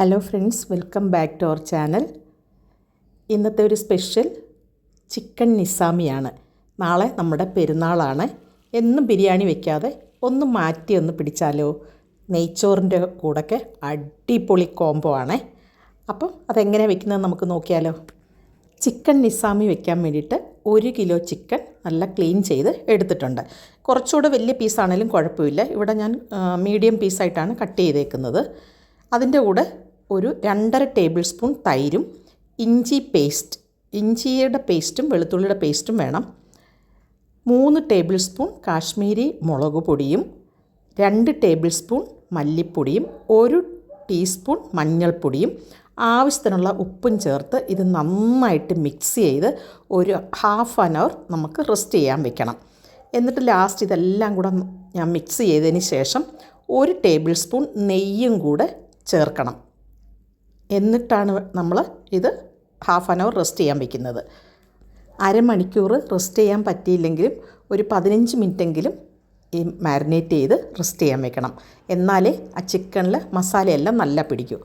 Hello friends welcome back to our channel. ഇന്നത്തെ ഒരു special chicken നിസാമിയാണ്. നാളെ നമ്മുടെ പെരുന്നാളാണ്. എന്നും ബിരിയാണി വെക്കാതെ ഒന്ന് മാറ്റി ഒന്ന് പിടിച്ചാലോ? നെയ്ച്ചോറിന്റെ കൂടെയൊക്കെ അടിപൊളി കോംബോ ആണേ. അപ്പം അതെങ്ങനെ വെക്കുന്നത് നമുക്ക് നോക്കിയാലോ? ചിക്കൻ നിസാമി വെക്കാൻ വേണ്ടിയിട്ട് ഒരു കിലോ ചിക്കൻ നല്ല ക്ലീൻ ചെയ്ത് എടുത്തിട്ടുണ്ട്. കുറച്ചുകൂടെ വലിയ പീസാണെങ്കിലും കുഴപ്പമില്ല. ഇവിടെ ഞാൻ മീഡിയം പീസായിട്ടാണ് കട്ട് ചെയ്തേക്കുന്നത്. അതിന്റെ കൂടെ ഒരു രണ്ടര ടേബിൾ സ്പൂൺ തൈരും ഇഞ്ചി പേസ്റ്റ് ഇഞ്ചിയുടെ പേസ്റ്റും വെളുത്തുള്ളിയുടെ പേസ്റ്റും വേണം. മൂന്ന് ടേബിൾ സ്പൂൺ കാശ്മീരി മുളക് പൊടിയും രണ്ട് ടേബിൾ സ്പൂൺ മല്ലിപ്പൊടിയും ഒരു ടീസ്പൂൺ മഞ്ഞൾപ്പൊടിയും. ആവശ്യത്തിനുള്ള ഉപ്പും ചേർത്ത് ഇത് നന്നായിട്ട് മിക്സ് ചെയ്ത് ഒരു ഹാഫ് ആൻ അവർ നമുക്ക് റെസ്റ്റ് ചെയ്യാൻ വെക്കണം. എന്നിട്ട് ലാസ്റ്റ് ഇതെല്ലാം കൂടെ ഞാൻ മിക്സ് ചെയ്തതിന് ശേഷം ഒരു ടേബിൾ സ്പൂൺ നെയ്യും കൂടെ ചേർക്കണം. എന്നിട്ടാണ് നമ്മൾ ഇത് ഹാഫ് ആൻ അവർ റെസ്റ്റ് ചെയ്യാൻ വെക്കുന്നത്. അരമണിക്കൂർ റെസ്റ്റ് ചെയ്യാൻ പറ്റിയില്ലെങ്കിലും ഒരു പതിനഞ്ച് മിനിറ്റെങ്കിലും ഈ മാരിനേറ്റ് ചെയ്ത് റെസ്റ്റ് ചെയ്യാൻ വെക്കണം. എന്നാലേ ആ ചിക്കനിൽ മസാലയെല്ലാം നല്ല പിടിക്കൂ.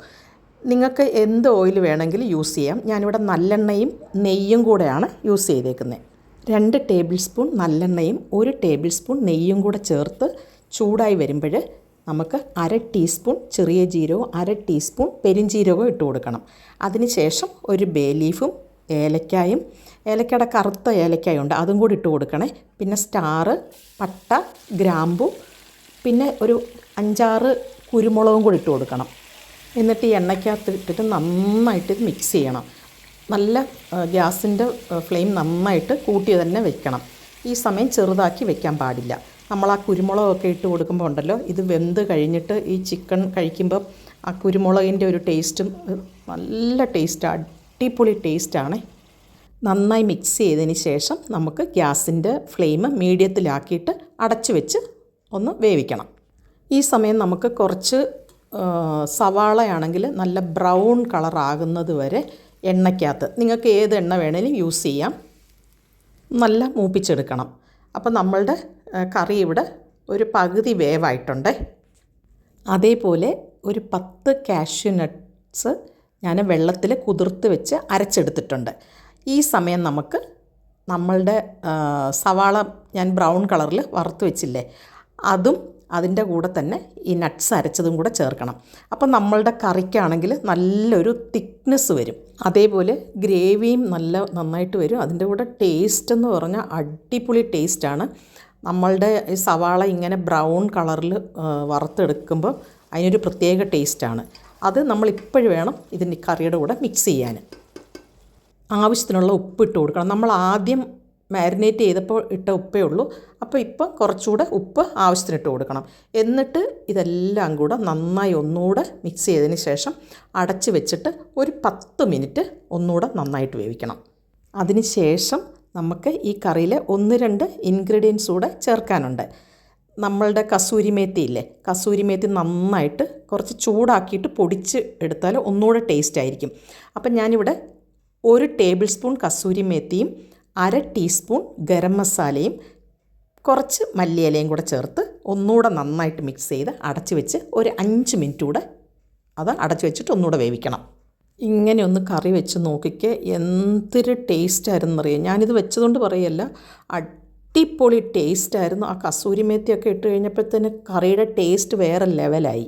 നിങ്ങൾക്ക് എന്ത് ഓയിൽ വേണമെങ്കിലും യൂസ് ചെയ്യാം. ഞാനിവിടെ നല്ലെണ്ണയും നെയ്യും കൂടെയാണ് യൂസ് ചെയ്തേക്കുന്നത് രണ്ട് ടേബിൾ സ്പൂൺ നല്ലെണ്ണയും ഒരു ടേബിൾ സ്പൂൺ നെയ്യും കൂടെ ചേർത്ത് ചൂടായി വരുമ്പോൾ നമുക്ക് അര ടീസ്പൂൺ ചെറിയ ജീരകവും അര ടീസ്പൂൺ പെരിഞ്ജീരകവും ഇട്ട് കൊടുക്കണം. അതിനുശേഷം ഒരു ബേ ലീഫും ഏലക്കായും ഏലക്കയുടെ കറുത്ത ഏലക്കായുണ്ട് അതും കൂടി ഇട്ട് കൊടുക്കണേ. പിന്നെ സ്റ്റാറ് പട്ട ഗ്രാമ്പു പിന്നെ ഒരു അഞ്ചാറ് കുരുമുളകും കൂടി ഇട്ട് കൊടുക്കണം. എന്നിട്ട് ഈ എണ്ണയ്ക്കകത്ത് ഇട്ടിട്ട് നന്നായിട്ട് മിക്സ് ചെയ്യണം. നല്ല ഗ്യാസിന്റെ ഫ്ലെയിം നന്നായിട്ട് കൂട്ടി തന്നെ വെക്കണം. ഈ സമയം ചെറുതാക്കി വെക്കാൻ പാടില്ല. നമ്മൾ ആ കുരുമുളകൊക്കെ ഇട്ട് കൊടുക്കുമ്പോൾ ഉണ്ടല്ലോ ഇത് വെന്ത് കഴിഞ്ഞിട്ട് ഈ ചിക്കൻ കഴിക്കുമ്പോൾ ആ കുരുമുളകിന്റെ ഒരു ടേസ്റ്റും നല്ല ടേസ്റ്റ് അടിപൊളി ടേസ്റ്റാണ്. നന്നായി മിക്സ് ചെയ്തതിന് ശേഷം നമുക്ക് ഗ്യാസിന്റെ ഫ്ലെയിം മീഡിയത്തിലാക്കിയിട്ട് അടച്ചു വെച്ച് ഒന്ന് വേവിക്കണം. ഈ സമയം നമുക്ക് കുറച്ച് സവാളയാണെങ്കിൽ നല്ല ബ്രൗൺ കളറാകുന്നത് വരെ എണ്ണയ്ക്കകത്ത്. നിങ്ങൾക്ക് ഏത് എണ്ണ വേണേലും യൂസ് ചെയ്യാം. നല്ല മൂപ്പിച്ചെടുക്കണം. അപ്പോൾ നമ്മളുടെ കറി ഇവിടെ ഒരു പകുതി വേവായിട്ടുണ്ട്. അതേപോലെ ഒരു പത്ത് കാഷ്യൂ നട്ട്സ് ഞാൻ വെള്ളത്തിൽ കുതിർത്ത് വെച്ച് അരച്ചെടുത്തിട്ടുണ്ട്. ഈ സമയം നമുക്ക് നമ്മളുടെ സവാള ഞാൻ ബ്രൗൺ കളറിൽ വറുത്ത് വെച്ചില്ലേ അതും അതിന്റെ കൂടെ തന്നെ ഈ നട്ട്സ് അരച്ചതും കൂടെ ചേർക്കണം. അപ്പം നമ്മളുടെ കറിക്കാണെങ്കിൽ നല്ലൊരു തിക്നെസ് വരും. അതേപോലെ ഗ്രേവിയും നല്ല നന്നായിട്ട് വരും. അതിന്റെ കൂടെ ടേസ്റ്റ് എന്ന് പറഞ്ഞാൽ അടിപൊളി ടേസ്റ്റാണ് നമ്മളുടെ ഈ സവാള ഇങ്ങനെ ബ്രൗൺ കളറിൽ വറുത്തെടുക്കുമ്പോൾ അതിനൊരു പ്രത്യേക ടേസ്റ്റാണ് അത് നമ്മൾ ഇപ്പോഴും വേണം ഇതിന്റെ കറിയുടെ കൂടെ മിക്സ് ചെയ്യാൻ. ആവശ്യത്തിനുള്ള ഉപ്പ് ഇട്ട് കൊടുക്കണം. നമ്മൾ ആദ്യം മാരിനേറ്റ് ചെയ്തപ്പോൾ ഇട്ട ഉപ്പേ ഉള്ളൂ. അപ്പോൾ ഇപ്പം കുറച്ചുകൂടെ ഉപ്പ് ആവശ്യത്തിന് ഇട്ട് കൊടുക്കണം. എന്നിട്ട് ഇതെല്ലാം കൂടെ നന്നായി ഒന്നുകൂടെ മിക്സ് ചെയ്തതിന് ശേഷം അടച്ച് വെച്ചിട്ട് ഒരു പത്ത് മിനിറ്റ് ഒന്നുകൂടെ നന്നായിട്ട് വേവിക്കണം. അതിന് ശേഷം നമുക്ക് ഈ കറിയിൽ ഒന്ന് രണ്ട് ഇൻഗ്രീഡിയൻസ് കൂടെ ചേർക്കാനുണ്ട്. നമ്മളുടെ കസൂരി മേത്തി ഇല്ലേ? കസൂരി മേത്തി നന്നായിട്ട് കുറച്ച് ചൂടാക്കിയിട്ട് പൊടിച്ച് എടുത്താൽ ഒന്നുകൂടെ ടേസ്റ്റ് ആയിരിക്കും. അപ്പം ഞാനിവിടെ ഒരു ടേബിൾ സ്പൂൺ കസൂരി മേത്തിയും അര ടീസ്പൂൺ ഗരം മസാലയും കുറച്ച് മല്ലിയിലയും കൂടെ ചേർത്ത് ഒന്നുകൂടെ നന്നായിട്ട് മിക്സ് ചെയ്ത് അടച്ച് വെച്ച് ഒരു അഞ്ച് മിനിറ്റ് കൂടെ അത് അടച്ച് വെച്ചിട്ട് ഒന്നുകൂടെ വേവിക്കണം. ഇങ്ങനെ ഒന്ന് കറി വെച്ച് നോക്കിക്ക് എന്തൊരു ടേസ്റ്റായിരുന്നറിയാം ഞാനിത് വെച്ചതുകൊണ്ട് പറയല്ല അടിപൊളി ടേസ്റ്റായിരുന്നു ആ കസൂരി മേത്തിയൊക്കെ ഇട്ട് കഴിഞ്ഞപ്പോഴത്തേന് കറിയുടെ ടേസ്റ്റ് വേറെ ലെവലായി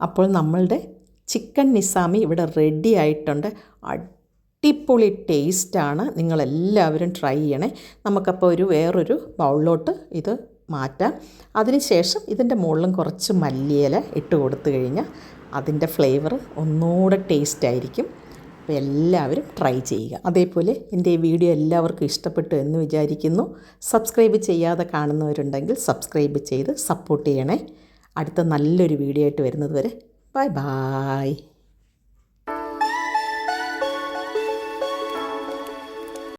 അപ്പോൾ നമ്മളുടെ ചിക്കൻ നിസാമി ഇവിടെ റെഡി ആയിട്ടുണ്ട്. അടിപൊളി ടേസ്റ്റാണ്. നിങ്ങളെല്ലാവരും ട്രൈ ചെയ്യണേ. നമുക്കപ്പോൾ ഒരു വേറൊരു ബൗളിലോട്ട് ഇത് മാറ്റാം. അതിനുശേഷം ഇതിന്റെ മുകളിലും കുറച്ച് മല്ലിയില ഇട്ട് കൊടുത്തു കഴിഞ്ഞാൽ അതിന്റെ ഫ്ലേവർ ഒന്നുകൂടെ ടേസ്റ്റ് ആയിരിക്കും. അപ്പോൾ എല്ലാവരും ട്രൈ ചെയ്യുക. അതേപോലെ എന്റെ ഈ വീഡിയോ എല്ലാവർക്കും ഇഷ്ടപ്പെട്ടു എന്ന് വിചാരിക്കുന്നു. സബ്സ്ക്രൈബ് ചെയ്യാതെ കാണുന്നവരുണ്ടെങ്കിൽ സബ്സ്ക്രൈബ് ചെയ്ത് സപ്പോർട്ട് ചെയ്യണേ. അടുത്ത നല്ലൊരു വീഡിയോ ആയിട്ട് വരുന്നത് വരെ. Bye bye